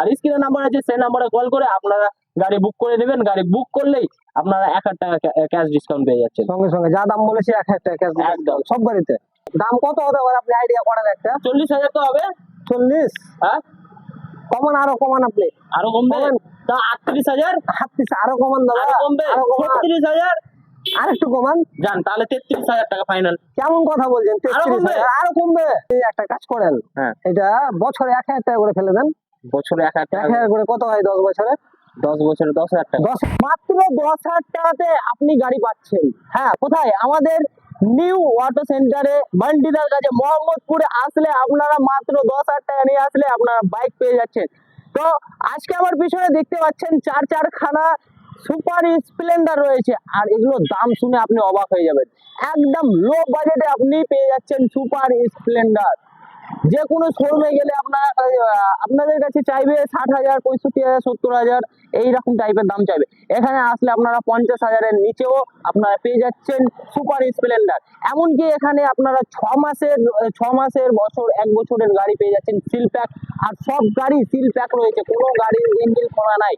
আর স্ক্রিনের নাম্বার আছে সেই নাম্বারে কল করে আপনারা গাড়ি বুক করে নেবেন। গাড়ি বুক করলেই আপনারা এক হাজার টাকা ক্যাশ ডিসকাউন্ট পেয়ে যাচ্ছেন। সঙ্গে সঙ্গে যা দাম বলেছি এক হাজার টাকা দিতে একদম। সব গাড়িতে? দাম কত হতে পারে? আপনি আইডিয়া করেন একটা। চল্লিশ হাজার তো হবে। চল্লিশ? হ্যাঁ? কমান আরও কমান আপনি। আরও কমবে? কমান। তা আটত্রিশ হাজার? পিস আরও কমান দাদা। আরও কমবে? ছত্রিশ হাজার? আর একটু কমান। যান তাহলে তেত্রিশ হাজার টাকা ফাইনাল কেমন কথা বলছেন? আরও তেত্রিশ কমবে? হাজার, আরও কমবে। এই একটা কাজ করেন। হ্যাঁ। এটা বছরে এক হাজার টাকা করে ফেলে দেন। বছরে এক হাজার এক টাকা হাজার করে কত হয় দশ বছরে? দশ বছরে দশ হাজার টাকা। দশ মাত্র দশ হাজার টাকাতে আপনি গাড়ি পাচ্ছেন। হ্যাঁ কোথায়? আমাদের নিউ অটো সেন্টারে বান্ডিদার কাছে মোহাম্মদপুরে আসলে আপনারা মাত্র দশ হাজার টাকা নিয়ে আসলে আপনারা বাইক পেয়ে যাচ্ছেন। তো আজকে আমার পিছনে দেখতে পাচ্ছেন চার চারখানা সুপার স্প্লেন্ডার রয়েছে। আর এগুলোর দাম শুনে আপনি অবাক হয়ে যাবেন। একদম লো বাজেটে আপনি পেয়ে যাচ্ছেন সুপার স্প্লেন্ডার যে কোনো শোরুমে গেলে আপনার আপনাদের কাছে চাইবে ষাট হাজার, পঁয়ষট্টি হাজার, সত্তর হাজার, এইরকম টাইপের দাম চাইবে। এখানে আসলে আপনারা পঞ্চাশ হাজারের নিচেও আপনারা পেয়ে যাচ্ছেন সুপার স্প্লেন্ডার এমনকি এখানে আপনারা ছ মাসের ছ মাসের বছর, এক বছরের গাড়ি পেয়ে যাচ্ছেন সিল প্যাক আর সব গাড়ি সিল প্যাক রয়েছে, কোনো গাড়ির ইঞ্জিন খোলা নাই।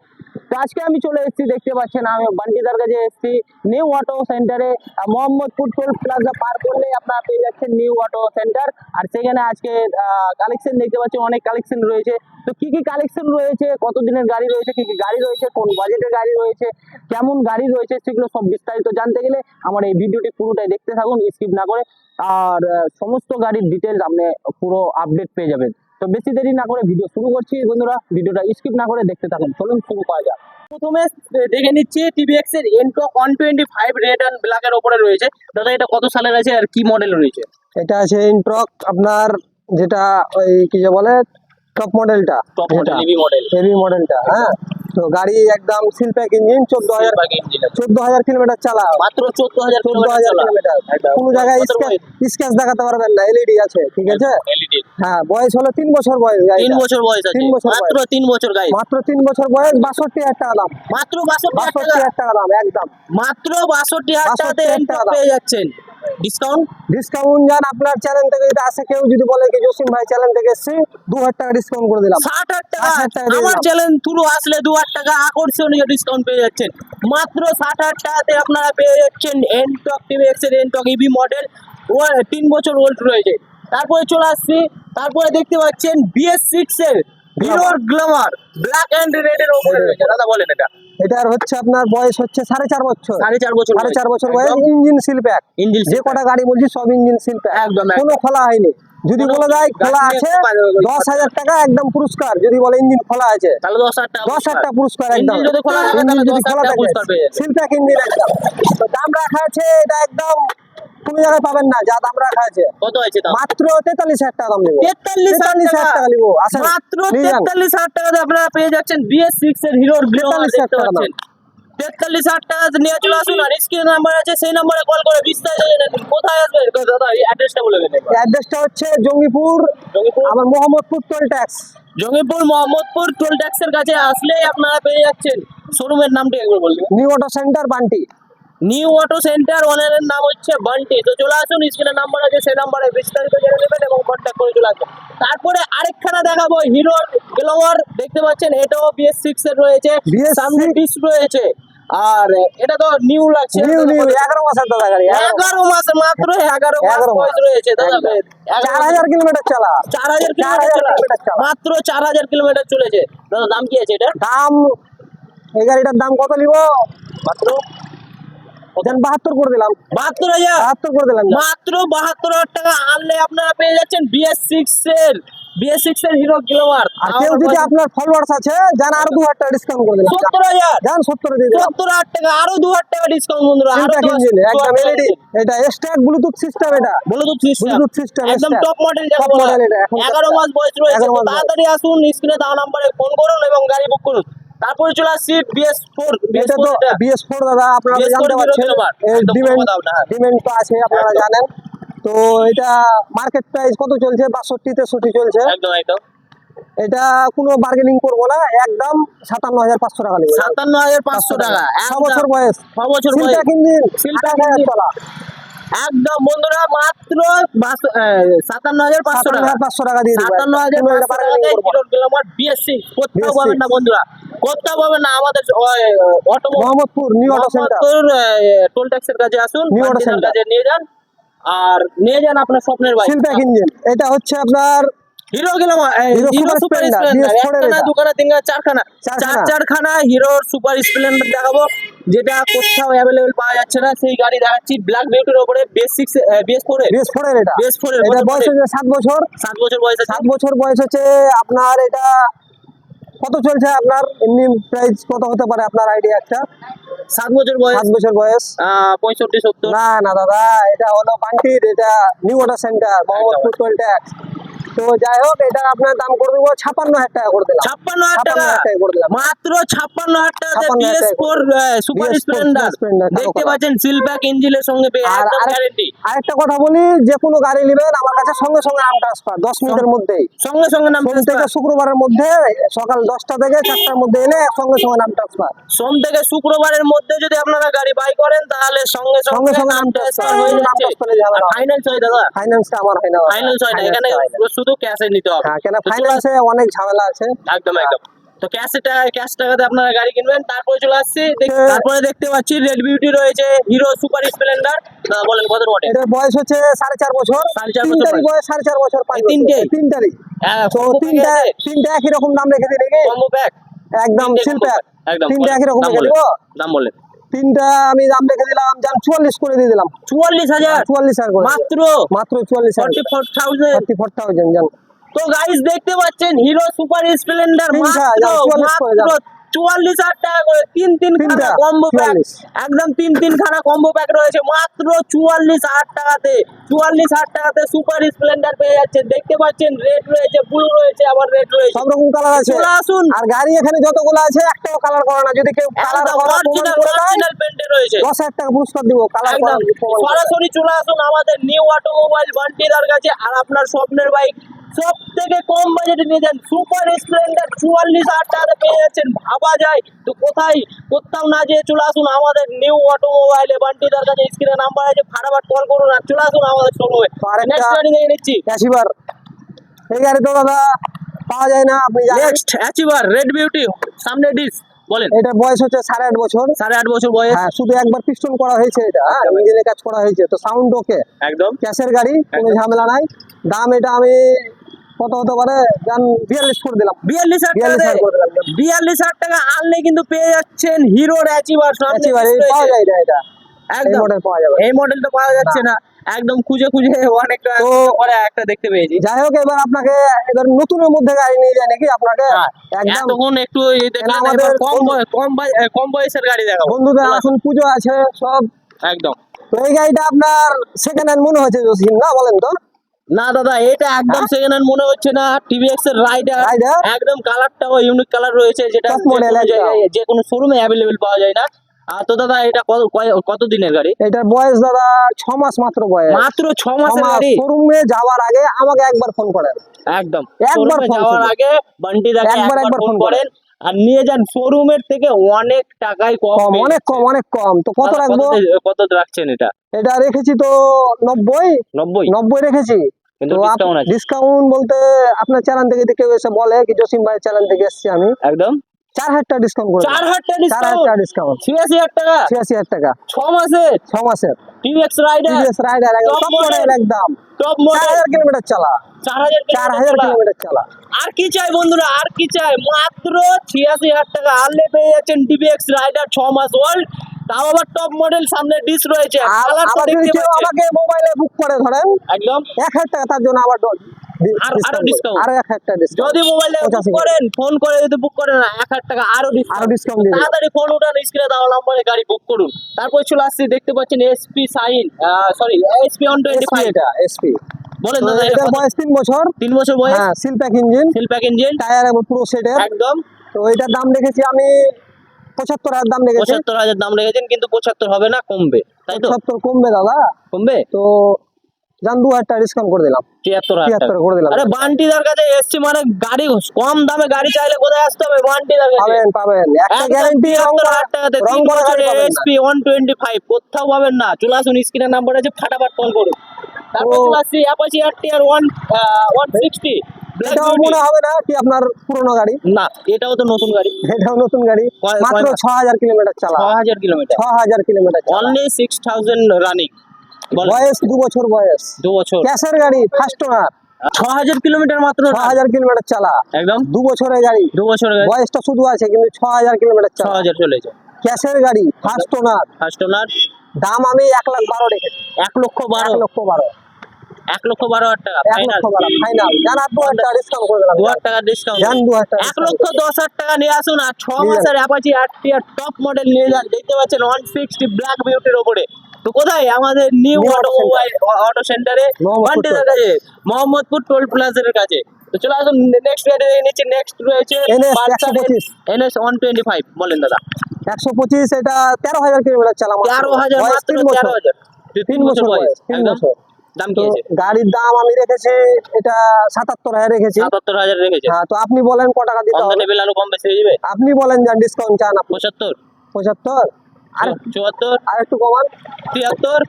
তো আজকে আমি চলে এসেছি, দেখতে পাচ্ছেন আমি বান্টিদার কাছে এসেছি। নিউ অটো সেন্টারে মোহাম্মদপুর টোল প্লাজা পার করলে আপনারা পেয়ে যাচ্ছেন নিউ অটো সেন্টার আর সেখানে আজকে কালেকশন দেখতে পাচ্ছেন, অনেক কালেকশন রয়েছে। তো কি কি কালেকশন রয়েছে কত দিনের গাড়ি রয়েছে, কি কি গাড়ি রয়েছে, কোন বাজেটের গাড়ি রয়েছে, কেমন গাড়ি রয়েছে, সেগুলো সব বিস্তারিত জানতে গেলে আমার এই ভিডিওটি পুরোটাই দেখতে থাকুন স্কিপ না করে। আর সমস্ত গাড়ির ডিটেলস আপনি পুরো আপডেট পেয়ে যাবেন। তো বেশি দেরি না করে ভিডিও শুরু করছি। বন্ধুরা ভিডিওটা স্কিপ না করে দেখতে থাকুন। চলুন শুরু করা যাক। প্রথমে দেখে নিচ্ছি টিভিএক্স এর Ntorq one twenty five red and black এর উপরে রয়েছে। দাদা এটা কত সালের আছে আর কি মডেল রয়েছে? এটা আছে ইনট্রক আপনার যেটা ওই কি যে বলে টপ মডেলটা top model heavy model heavy মডেলটা হ্যাঁ? তো গাড়ি একদম সিল প্যাক ইঞ্জিন চোদ্দ হাজার চোদ্দ হাজার কিলোমিটার চালা। মাত্র চোদ্দ হাজার চোদ্দ হাজার কিলোমিটার। কোনো জায়গায় স্ক্যাচ দেখাতে পারবেন না এলইডি আছে ঠিক আছে? হ্যাঁ বয়স হলো তিন বছর বয়স তিন বছর বয়স তিন বছর মাত্র তিন বছর গাই মাত্র তিন বছর বয়স বাষট্টি হাজার টাকা দাম। মাত্র বাষট্টি হাজার টাকা। দাম একদম। মাত্র বাষট্টি হাজার 62 টাকাতে হাজার এন্টো টাকা পেয়ে যাচ্ছেন। ডিসকাউন্ট ডিসকাউন্ট যান আপনার চ্যানেল থেকে যদি আসে কেউ যদি বলে কি জসিম ভাই চ্যানেল থেকে এসছি দু হাজার টাকা ডিসকাউন্ট করে দিলাম। ষাট হাজার টাকা? 60,000 টাকা আমার চ্যানেল থ্রু আসলে দু হাজার টাকা আকর্ষণীয় ডিসকাউন্ট পেয়ে যাচ্ছেন। মাত্র ষাট হাজার টাকাতে আপনারা পেয়ে যাচ্ছেন এনটক টিভিএক্স এর এনটক ইভি মডেল ও তিন বছর ওল্ড রয়েছে। তারপরে চলে আসছি তারপরে দেখতে পাচ্ছেন বিএস সিক্স এর হিরোর গ্লামার ব্ল্যাক অ্যান্ড রেড এর ওপরে রয়েছে। দাদা বলেন এটা। এটার হচ্ছে আপনার বয়স হচ্ছে সাড়ে চার বছর। সাড়ে চার বছর সাড়ে চার বছর বয়স ইঞ্জিন শিল্প এক ইঞ্জিন যে কটা গাড়ি বলছি সব ইঞ্জিন শিল্প প্যাক। একদম। কোনো খোলা হয়নি। যদি বলা দেয় খোলা আছে। দশ হাজার টাকা একদম পুরস্কার। যদি বলে ইঞ্জিন খোলা আছে তাহলে দশ হাজার টাকা পুরস্কার। একদম। যদি খোলা থাকে। সিল প্যাক ইঞ্জিন একদম। তো দাম রাখা আছে এটা একদম কোনো জায়গায় পাবেন না যা দাম রাখা আছে। কত মাত্র তেতাল্লিশ হাজার টাকা দাম নেব। তেতাল্লিশ তেতাল্লিশ হাজার হাজার টাকা নিবো। মাত্র তেতাল্লিশ হাজার টাকাতে আপনারা পেয়ে যাচ্ছেন বিএস সিক্স এর হিরোর 43,000 দেখতে টাকা দাম। তেতাল্লিশ হাজার টাকা নিয়ে চলে আসুন আর স্ক্রিন নাম্বার আছে সেই নম্বরে কল করে বিস্তারিত জেনে নিন কোথায় আসবে? দাদা অ্যাড্রেসটা বলে দেন অ্যাড্রেসটা হচ্ছে জঙ্গিপুর জঙ্গিপুর। আমার Mohammadpur toll tax Jangipur Mohammadpur toll ট্যাক্সের কাছে আসলেই আপনারা পেয়ে যাচ্ছেন। শোরুমের নামটা একবার বলবেন। New auto centre Bunty. New auto centre ওনারের নাম হচ্ছে বান্টি তো চলে আসুন স্ক্রিনের নাম্বার আছে সেই নাম্বারে বিস্তারিত জেনে নেবেন এবং কন্ট্যাক্ট করে চলে আসবেন। তারপরে আরেকখানা দেখাবো হিরোর গ্লোয়ার দেখতে পাচ্ছেন? এটাও বিএস সিক্স এর রয়েছে সামনে ডিস রয়েছে। আর এটা তো নিউ লাগছে এগারো মাসের দাদা গাড়ি এগারো মাস। মাত্র এগারো মাস 11 মাস। বয়স রয়েছে দাদা চার হাজার কিলোমিটার চালা। চার হাজার 4,000 কিলোমিটার কিলোমিটার চালা। মাত্র চার হাজার কিলোমিটার চলেছে। দাদা দাম কি আছে এটা দাম এই গাড়িটার দাম কত নিব? মাত্র দেন বাহাত্তর করে দিলাম। বাহাত্তর হাজার? বাহাত্তর করে দিলাম। মাত্র বাহাত্তর হাজার টাকা আনলে আপনারা পেয়ে যাচ্ছেন বিএস সিক্স এর বিএস সিক্স এর হিরো গ্লোয়ার আর কেউ যদি আপনার ফলোয়ার্স আছে যান আরও দু হাজার টাকা ডিসকাউন্ট করে দিলাম। সত্তর হাজার? যান সত্তর দিয়ে সত্তর হাজার টাকা আরও দু হাজার টাকা ডিসকাউন্ট বন্ধুরা আরও একদম এলইডি এটা স্ট্যাক ব্লুটুথ সিস্টেম এটা। ব্লুটুথ ব্লুটুথ সিস্টেম একদম টপ মডেল টপ মডেল এটা এখন এগারো মাস বয়স রয়েছে 11 তাড়াতাড়ি আসুন স্ক্রিনে দেওয়া নাম্বারে ফোন করুন এবং গাড়ি বুক করুন। তারপরে চলে আসছি বিএস ফোর এটা তো বিএস ফোর দাদা আপনারা জানতে পারছেন। ডিমেন্ড হ্যাঁ। ডিমেন্ড তো আছে আপনারা জানেন। তো এটা মার্কেট প্রাইস কত চলছে? বাষট্টি তেষট্টি চলছে। একদম একদম। এটা কোনো বার্গেনিং করব না একদম সাতান্ন হাজার পাঁচশো টাকা নেবে। সাতান্ন হাজার পাঁচশো টাকা ছ বছর বয়স। ছ বছর সিলটা বয়স। কিনদিন আঠাশ হাজার। একদম বন্ধুরা মাত্র সাতান্ন হাজার পাঁচশো টাকা। পাঁচশো টাকা দিয়ে সাতান্ন হাজার পাঁচশো গ্ল্যামার বিএসসি কোথাও পাবেন না বন্ধুরা। কোথাও পাবেন না আমাদের auto Mohammadpur new auto centre. Toll ট্যাক্সের কাছে আসুন Auto বান্টিদার Center। কাছে নিয়ে যান আর নিয়ে যান আপনার স্বপ্নের বাইক সিলপ্যাক ইঞ্জিন এটা হচ্ছে আপনার Hero Hero Hero Super Splendor BS4 এর একটা না এটা। চারখানা। চার চারখানা। হিরোর সুপার স্প্লেন্ডার দেখাবো যেটা কোথাও অ্যাভেলেবেল পাওয়া যাচ্ছে না সেই গাড়ি দেখাচ্ছি ব্ল্যাক বিউটির উপরে BS six BS four B S four এর এটা। বেস ফোর এর এটা বয়স হচ্ছে সাত বছর। সাত বছর বয়স সাত বছর বয়স হচ্ছে আপনার এটা কত চলছে আপনার? এমনি প্রাইস কত হতে পারে আপনার আইডিয়া একটা? সাত বছর বয়স। সাত বছর বয়স। পঁয়ষট্টি সত্তর। না না দাদা এটা হলো পান্টির এটা new water centre Mohammadpur toll tax তো যাই হোক এটা আপনার দাম করে দেবো ছাপান্ন হাজার টাকা করে দিলাম। ছাপ্পান্ন হাজার টাকা? করে দিলাম। মাত্র ছাপ্পান্ন হাজার 56,000 বিএস ফোর সুপার স্প্লেন্ডার দেখতে পাচ্ছেন সিলপ্যাক ইঞ্জিনের সঙ্গে আর আরেকটা কথা বলি যে কোনো গাড়ি নেবেন আমার কাছে সঙ্গে সঙ্গে নাম ট্রান্সফার দশ মিনিটের মধ্যেই। সঙ্গে সঙ্গে নাম সোম থেকে শুক্রবারের মধ্যে সকাল দশটা থেকে চারটার মধ্যে এলে সঙ্গে সঙ্গে নাম ট্রান্সফার সোম থেকে শুক্রবারের মধ্যে যদি আপনারা গাড়ি বাই করেন তাহলে সঙ্গে সঙ্গে সঙ্গে নাম ট্রান্সফার হয়ে যাবে। ফাইন্যান্স হয় দাদা। ফাইন্যান্সটা আমার হয় না। ফাইন্যান্স হয় না। এখানে। শুধু ক্যাশে নিতে হবে। হ্যাঁ কেন ফাইন্যান্সে অনেক ঝামেলা আছে। একদম একদম। তো ক্যাশে ক্যাশ টাকাতে আপনারা গাড়ি কিনবেন তারপরে চলে আসছি। হ্যাঁ। তারপরে দেখতে পাচ্ছি রেড বিউটি রয়েছে হিরো সুপার স্প্লেন্ডার বলেন কত মডেল এটার বয়স হচ্ছে সাড়ে চার বছর। সাড়ে চার বছর বয়স। সাড়ে চার বছর পাঁচ এই তিন তারিখ। হ্যাঁ তো তিনটা তিনটা একই রকম দাম রেখে নাকি? কম্বো প্যাক একদম তিনটে সিল প্যাক একদম তিনটা একই রকম দাম বলেন। তিনটা আমি দাম রেখে দিলাম যান চুয়াল্লিশ করে দিয়ে দিলাম। চুয়াল্লিশ হাজার? চুয়াল্লিশ হাজার মাত্র? মাত্র চুয়াল্লিশ হাজার। Forty four thousand? Four thousand জান। তো গাইস দেখতে পাচ্ছেন হিরো সুপার স্প্লেন্ডার মাত্র যাও, 44 করে মাত্র যাও। চুয়াল্লিশ হাজার টাকা করে তিন তিন খানা কম্বো প্যাক একদম তিন তিন খানা কম্বো প্যাক রয়েছে। মাত্র চুয়াল্লিশ হাজার টাকাতে চুয়াল্লিশ হাজার টাকাতে সুপার স্প্লেন্ডার পেয়ে যাচ্ছে দেখতে পাচ্ছেন রেড রয়েছে ব্লু রয়েছে আবার রেড রয়েছে। সব রকম কালার আছে। চলে আসুন। আর গাড়ি এখানে যতগুলো আছে একটাও কালার করে না। যদি কেউ কালার অরিজিনাল অরিজিনাল পেন্টে রয়েছে। দশ হাজার টাকা পুরস্কার দিব কালার। সরাসরি চলে আসুন আমাদের নিউ অটোমোবাইল বান্টিদার কাছে। আর আপনার স্বপ্নের বাইক সব থেকে কম বাজেটে নিয়ে যান। সুপার স্প্লেন্ডার চুয়াল্লিশ হাজার পেয়ে যাচ্ছেন। ভাবা যায় তো কোথায়? কোথাও না যেয়ে চলে আসুন আমাদের নিউ অটোমোবাইলে বান্টিদার কাছে স্ক্রিনে নাম্বার আছে। ফাটাফাট কল করুন আর চলে আসুন আমাদের শোরুমে নেক্সট গাড়ি দেখে নিচ্ছি। অ্যাচিভার এই গাড়ি তো দাদা পাওয়া যায় না আপনি নেক্সট অ্যাচিভার রেড বিউটি সামনে ডিস বলেন। এটার বয়স হচ্ছে সাড়ে আট বছর। সাড়ে আট বছর বয়স। হ্যাঁ শুধু একবার পিস্টন করা হয়েছে এটা হ্যাঁ ইঞ্জিনের কাজ করা হয়েছে। তো সাউন্ড ওকে একদম। ক্যাশের গাড়ি কোনো ঝামেলা নাই। দাম এটা আমি কত হতে পারে? জান বিয়াল্লিশ করে দিলাম। বিয়াল্লিশ হাজার বিয়াল্লিশ টাকা হাজার আনলে কিন্তু পেয়ে যাচ্ছেন হিরোর অ্যাচিভার অ্যাচিভার এই পাওয়া যায় এটা। এটা একদম। মডেল পাওয়া যাবে। এই মডেলটা পাওয়া যাচ্ছে না। একদম খুঁজে খুঁজে অনেকটা পরে একটা দেখতে পেয়েছি। যাই হোক এবার আপনাকে এবার নতুনের মধ্যে গাড়ি নিয়ে যায় নাকি আপনাকে? এতক্ষণ একটু এই কম কম কম বয়সের গাড়ি দেখাবো। বন্ধুদের এখন পুজো আছে সব। একদম। তো এই গাড়িটা আপনার সেকেন্ড হ্যান্ড মনে হচ্ছে জসিম না বলেন তো? না দাদা এটা একদম সেকেন্ড হ্যান্ড মনে হচ্ছে না টিভিএক্স এর রাইডার? একদম কালারটাও ইউনিক কালার রয়েছে যেটা যে কোনো শোরুমে অ্যাভেলেবেল পাওয়া যায় না। আর তো দাদা এটা কত দিনের গাড়ি? এটার বয়স দাদা ছ মাস মাত্র বয়স। মাত্র ছ মাসের গাড়ি? শোরুমে যাওয়ার আগে আমাকে একবার ফোন করেন। একদম। একবার যাওয়ার আগে বান্টি দাকে একবার একবার ফোন করেন। আর নিয়ে যান শোরুমের থেকে অনেক টাকায় কম অনেক কম অনেক কম। তো কত রাখব? কত রাখছেন এটা? এটা রেখেছি তো নব্বই। নব্বই? নব্বই রেখেছি। কিন্তু ডিসকাউন্ট আছে। ডিসকাউন্ট বলতে আপনার চ্যানেল থেকে যদি কেউ এসে বলে কি জসিম ভাই চ্যানেল থেকে এসেছি আমি একদম। চার হাজার টাকা ডিসকাউন্ট করে চার হাজার টাকা চার হাজার ডিসকাউন্ট টাকা ডিসকাউন্ট ছিয়াশি হাজার টাকা। ছিয়াশি হাজার টাকা। ছ মাসে ছ মাসের। T V X Raider T V S Raider একদম। Model। model একদম। টপ মডেল হাজার কিলোমিটার চালা। চার হাজার কিলোমিটার চালা। আর কি চাই বন্ধুরা আর কি চাই? মাত্র ছিয়াশি হাজার টাকা। আনলে পেয়ে যাচ্ছেন টিভিএক্স রাইডার ছ মাস ওল্ড তাও আবার টপ মডেল সামনে ডিস রয়েছে। দেখতে পাচ্ছেন আমাকে মোবাইলে বুক করে ধরেন একদম। এক হাজার টাকা তার জন্য আবার আর- আরও টাকা ডিসকাউন্ট যদি মোবাইলে বুক করেন ফোন করে যদি বুক করেন এক হাজার টাকা আরও আরও ডিসকাউন্ট তাড়াতাড়ি ফোন উঠান স্ক্রিনে দেওয়া নাম্বারে গাড়ি বুক করুন। তারপর চলে আসছি দেখতে পাচ্ছেন S P Shine sorry S P এটা এসপি বলেন দাদা এটা বয়স বছর? বছর বয়স? হ্যাঁ seal pack engine seal pack engine tyre পুরো সেটের একদম। তো এটার দাম রেখেছি আমি পঁচাত্তর হাজার দাম রেখেছি পঁচাত্তর হাজার দাম রেখেছেন কিন্তু পঁচাত্তর হবে না কমবে তাই তো? পঁচাত্তর কমবে দাদা। কমবে? তো যান দু হাজার টাকা ডিসকাউন্ট করে দিলাম। তিয়াত্তর তিয়াত্তর করে দিলাম। আরে বান্টিদার কাছে এসছি মানে গাড়ি কম দামে গাড়ি চাইলে কোথায় আসতে হবে? বান্টিদার কাছে। পাবেন পাবেন। একটা গ্যারান্টি তিয়াত্তর হাজার টাকাতে রং করা গাড়ি পাবেন এসপি ওয়ান টোয়েন্টি ফাইভ কোথাও পাবেন না। চলে আসুন স্ক্রিনের নাম্বার আছে ফাটাফাট ফোন করুন। তারপর চলে আসছি Apache R T R one one sixty এটাও মনে হবে না কি আপনার পুরনো গাড়ি? না এটাও তো নতুন গাড়ি। এটাও নতুন গাড়ি। মাত্র ছ হাজার কিলোমিটার চালা। ছ হাজার কিলোমিটার। ছ হাজার কিলোমিটার চালা। অনলি সিক্স থাউজেন্ড রানিং বয়স দু বছর বয়স। দু বছর। ক্যাশের গাড়ি ফার্স্ট ওনার ছ হাজার কিলোমিটার মাত্র ছ হাজার কিলোমিটার চালা। একদম? দু বছরের গাড়ি। দু বছর বয়সটা শুধু আছে কিন্তু ছ হাজার কিলোমিটার ছ চালা হাজার চলেছে ক্যাশের গাড়ি ফার্স্ট ওনার ফার্স্ট ওনার দাম আমি এক লাখ বারো রেখেছি। এক লক্ষ বারো। লক্ষ বারো। এক লক্ষ বারো হাজার টাকা এক লক্ষ বারো ফাইনাল জান আর দু হাজার টাকা ডিসকাউন্ট করে দিলাম। দু হাজার টাকা ডিসকাউন্ট জান দু হাজার টাকা। এক লক্ষ দশ হাজার টাকা নিয়ে আসুন আর ছ মাসের অ্যাপাচি আর টপ মডেল নিয়ে যান। দেখতে পাচ্ছেন ওয়ান সিক্সটি ব্ল্যাক বিউটির ওপরে তো কোথায়? আমাদের নিউ অটো অটো সেন্টারে কাছে মোহাম্মদপুর টোল প্লাজার কাছে। তো চলে আসুন নেক্সট গাড়ি নেক্সট রয়েছে এনএস ওয়ান টোয়েন্টি ফাইভ বলেন দাদা। একশো পঁচিশ এটা তেরো হাজার কিলোমিটার চালাম তেরো হাজার তেরো হাজার। তিন বছর বয়স তিন বছর। দাম কি আছে? গাড়ির দাম আমি রেখেছি এটা সাতাত্তর হাজার রেখেছি। সাতাত্তর হাজার রেখেছে? হ্যাঁ তো আপনি বলেন কত টাকা দিতে হবে? কম বেশি হয়ে যাবে? আপনি বলেন যান ডিসকাউন্ট চান আপনি। পঁচাত্তর। পঁচাত্তর? আর চুয়াত্তর। আর একটু কমান। তিয়াত্তর।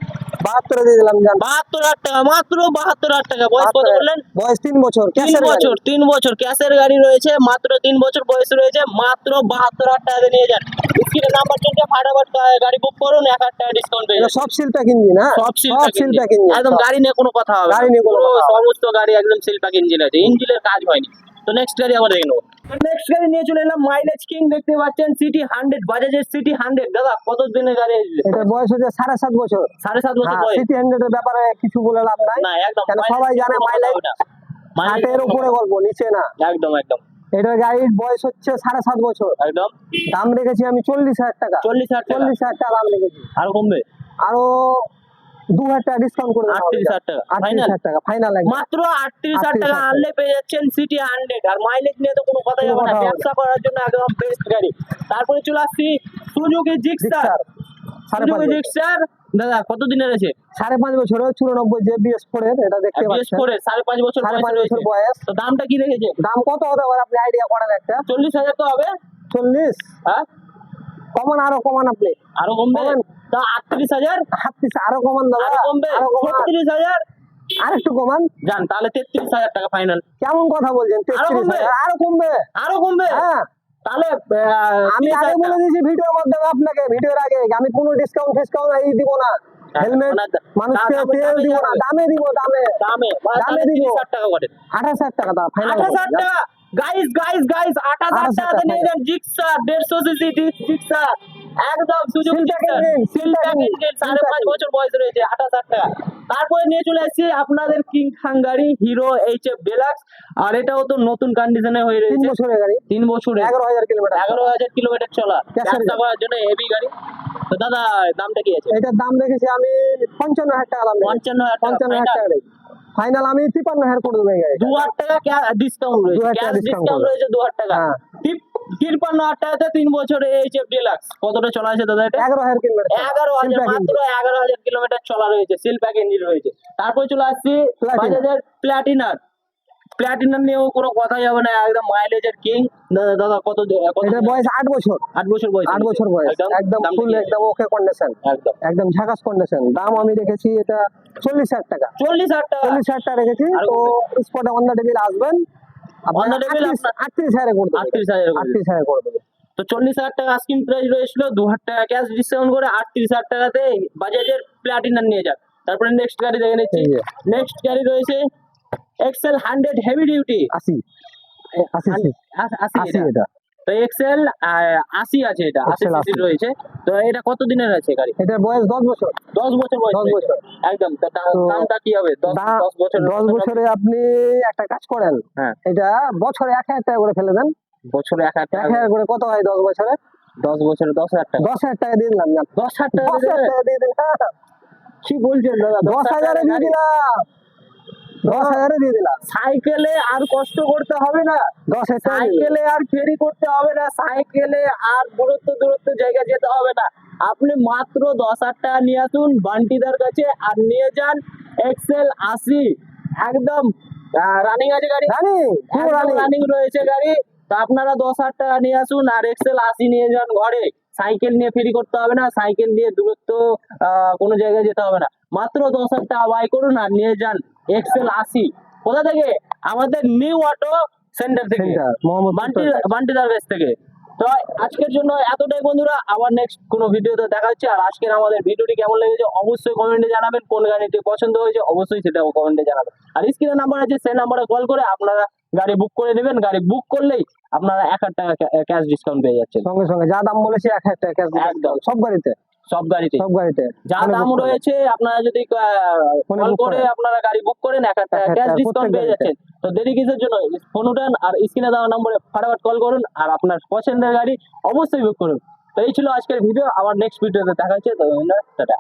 বাহাত্তরে দিয়ে দিলাম বাহাত্তর হাজার টাকা মাত্র বাহাত্তর হাজার টাকা। বয়স কত বললেন? বয়স তিন বছর তিন বছর তিন বছর ক্যাশের গাড়ি রয়েছে মাত্র তিন বছর বয়স রয়েছে মাত্র বাহাত্তর হাজার টাকা নিয়ে যান। স্ক্রিনে নাম্বার চলছে ফাটাফাট গাড়ি বুক করুন এক হাজার টাকা ডিসকাউন্ট পেয়ে সব সিল প্যাক ইঞ্জিন হ্যাঁ? সব সিল সব সিল প্যাক ইঞ্জিন একদম গাড়ি নিয়ে কোনো কথা হবে গাড়ি নিয়ে কোনো। সমস্ত গাড়ি একদম সিল প্যাক ইঞ্জিন আছে। ইঞ্জিনের কাজ হয়নি। তো নেক্সট গাড়ি আবার দেখে নেব। নেক্সট গাড়ি নিয়ে চলে এলাম মাইলেজ কিং দেখতে পাচ্ছেন সিটি হান্ড্রেড বাজাজের সিটি হান্ড্রেড দাদা কত দিনের গাড়ি এটার বয়স হচ্ছে সাড়ে সাত বছর। সাড়ে সাত বছর হ্যাঁ সিটি হান্ড্রেডের ব্যাপারে কিছু বলে লাভ নাই। না একদম সবাই জানে ষাটের কোনো উপরে গল্প নিচে না। একদম একদম। এটার গাড়ির বয়স হচ্ছে সাড়ে সাত বছর। একদম। দাম রেখেছি আমি চল্লিশ হাজার টাকা। চল্লিশ হাজার চল্লিশ হাজার টাকা দাম রেখেছি। আর কমবে? আরও দু হাজার টাকা ডিসকাউন্ট করে আটত্রিশ হাজার টাকা। আটত্রিশ ফাইনাল হাজার টাকা ফাইনাল মাত্র আটত্রিশ হাজার টাকা। আনলে পেয়ে যাচ্ছেন সিটি হান্ড্রেড আর মাইলেজ নিয়ে তো কোনো কথা যাবে না। হবে না। ব্যবসা করার জন্য একদম বেস্ট গাড়ি। তারপরে চলে আসছি সুজুকি জিক্সার জিক্সার সাড়ে পাঁচ সুজুকি বছর। জিক্সার দাদা কত দিনের আছে? সাড়ে পাঁচ বছরের চুরানব্বই যে বিএস ফোর এর এটা দেখতে বিএস পাচ্ছেন। ফোরে সাড়ে পাঁচ বছর সাড়ে পাঁচ বছর বয়স। তো দামটা কি রেখেছে? দাম কত হতে পারে আপনি আইডিয়া করেন একটা। চল্লিশ হাজার তো হবে। চল্লিশ? হ্যাঁ? কমান আরও কমান আপনি। আরও কমবে। তা আটত্রিশ হাজার? আটত্রিশ আরও কমান দাদা আরও কমবে? ছত্রিশ হাজার? আর একটু কমান। যান তাহলে তেত্রিশ হাজার টাকা ফাইনাল কেমন কথা বলছেন? আরও তেত্রিশ কমবে? আরও কমবে? আরও কমবে? হ্যাঁ। তাহলে আমি আগে বলে। দিয়েছি ভিডিওর মাধ্যমে আপনাকে ভিডিওর আগে। আমি কোনো ডিসকাউন্ট ফিসকাউন্ট এই দিব না। হ্যাঁ, হেলমেট মানে মানুষকে তেল দিব না। দামে দিব দামে। দামে? দিব। টাকা করে। টাকা ফাইনাল টাকা? গাইস গাইস গাইস আঠাশ হাজার 28,000 টাকাতে নিয়ে যান জিক্সার দেড়শো সিসি জিক্সার একদম সুযোগ সাড়ে পাঁচ বছর বয়স রয়েছে আঠাশ হাজার টাকা তারপরে নিয়ে চলে আসছি আপনাদের কিং গাড়ি হিরো এইচ এফ ডেলাক্স আর এটাও তো নতুন কন্ডিশনে হয়ে তিন রয়েছে। বছরের গাড়ি। তিন বছরে এগারো হাজার কিলোমিটার এগারো হাজার কিলোমিটার চলা। ব্যবসা করার জন্য হেভি গাড়ি। তো দাদা দামটা কি আছে? এটার দাম রেখেছি আমি পঞ্চান্ন হাজার টাকা দাম। পঞ্চান্ন হাজার টাকা। পঞ্চান্ন হাজার। টাকা ফাইনাল আমি তিপান্ন হাজার করে দেবো দু হাজার টাকা ডিসকাউন্ট রয়েছে। ডিসকাউন্ট রয়েছে দু হাজার টাকা। হ্যাঁ। তিপ- তিপ্পান্ন হাজার টাকাতে তিন বছরে এইচ এফ ডিলাক্স কতটা চলা আছে দাদা এটা? এগারো হাজার কিলোমিটার এগারো হাজার মাত্র এগারো হাজার কিলোমিটার চলা রয়েছে সিল প্যাক ইঞ্জিন রয়েছে। তারপর চলে আসছি প্লাটিনার বাজাজের প্ল্যাটিনার প্ল্যাটিনার নিয়েও কোনো কথা যাবে না একদম মাইলেজের কিং দাদা কত এটার বয়স আট বছর। আট বছর বয়স। আট বছর বয়স। একদম? ফুল একদম ওকে কন্ডিশন একদম। একদম ঝাকাস কন্ডিশন দাম আমি রেখেছি এটা চল্লিশ হাজার টাকা। চল্লিশ হাজার টাকা? চল্লিশ হাজার টাকা রেখেছি। তো স্পটে অন দ্য টেবিল আসবেন। আটত্রিশ হাজারে করে আটত্রিশ হাজার করে আটত্রিশ হাজারে করে দেবো। তো চল্লিশ হাজার টাকা আস্কিং প্রাইস রয়েছিল দু হাজার টাকা ক্যাশ ডিসকাউন্ট করে আটত্রিশ হাজার টাকাতে বাজাজের প্লাটিনার নিয়ে যান। তারপরে নেক্সট গাড়ি দেখে নিচ্ছি। নেক্সট গাড়ি রয়েছে এক্সেল হান্ড্রেড হেভি ডিউটি আশি। আশি আশি। এটা। এটা। তো এক্সেল আশি আছে এটা। আশি XL সিসি 80 রয়েছে। তো এটা কত দিনের আছে গাড়ি? এটার বয়স দশ বছর। দশ বছর বয়স দশ বছর। একদম। দামটা কি হবে? দশ বছর দশ বছরে আপনি একটা কাজ করেন। হ্যাঁ। এটা বছরে এক হাজার টাকা করে ফেলে দেন। বছরে এক হাজার এক টাকা। হাজার করে কত হয় দশ বছরে? দশ বছরে দশ হাজার টাকা। দশ হাজার টাকা দিয়ে দিলাম। দশ হাজার? টাকা দিয়ে দিলাম কি বলছেন দাদা? দশ হাজারে দিয়ে দিলাম। দশ হাজারে দিয়ে দিলাম। সাইকেলে আর কষ্ট করতে হবে না। দশ হাজার। সাইকেলে আর ফেরি করতে হবে না। সাইকেলে আর দূরত্ব দূরত্ব জায়গা যেতে হবে না। আপনি মাত্র দশ হাজার টাকা নিয়ে আসুন বান্টিদার কাছে আর নিয়ে যান এক্সেল আশি। একদম রানিং আছে গাড়ি? রানি রানিং রয়েছে গাড়ি। তো আপনারা দশ হাজার টাকা নিয়ে আসুন আর এক্সেল আশি নিয়ে যান ঘরে। সাইকেল নিয়ে ফেরি করতে হবে না। সাইকেল দিয়ে দূরত্ব আহ, কোনো জায়গায় যেতে হবে না। মাত্র দশ হাজার টাকা বাই করুন আর নিয়ে যান। এক্সেল আশি। কোথা থেকে? আমাদের নিউ অটো সেন্টার থেকে। বান্টি বান্টিদার কাছ থেকে। তো আজকের জন্য এতটাই বন্ধুরা। আবার নেক্সট কোনো ভিডিওতে দেখা হচ্ছে। আর আজকের আমাদের ভিডিওটি কেমন লেগেছে অবশ্যই কমেন্টে জানাবেন। কোন গাড়িটি পছন্দ হয়েছে অবশ্যই সেটাও কমেন্টে জানাবেন। আর স্ক্রিনে নাম্বার আছে সেই নাম্বারে কল করে আপনারা গাড়ি বুক করে নেবেন। গাড়ি বুক করলেই আপনারা এক হাজার টাকা ক্যাশ ডিসকাউন্ট পেয়ে যাচ্ছেন। সঙ্গে সঙ্গে যা দাম বলেছি এক হাজার টাকা দিতে একদম। সব গাড়িতে? সব গাড়িতে। সব গাড়িতে। যা দাম রয়েছে আপনারা যদি কল করে আপনারা গাড়ি বুক করেন এক হাজার ক্যাশ ডিসকাউন্ট পেয়ে যাচ্ছেন। তো দেরি কিসের জন্য? ফোন উঠান আর স্ক্রিনে দেওয়া নম্বরে ফটাফট কল করুন আর আপনার পছন্দের গাড়ি অবশ্যই বুক করুন। তো এই ছিল আজকের ভিডিও আবার নেক্সট ভিডিওতে দেখা হচ্ছে। তো টাটা।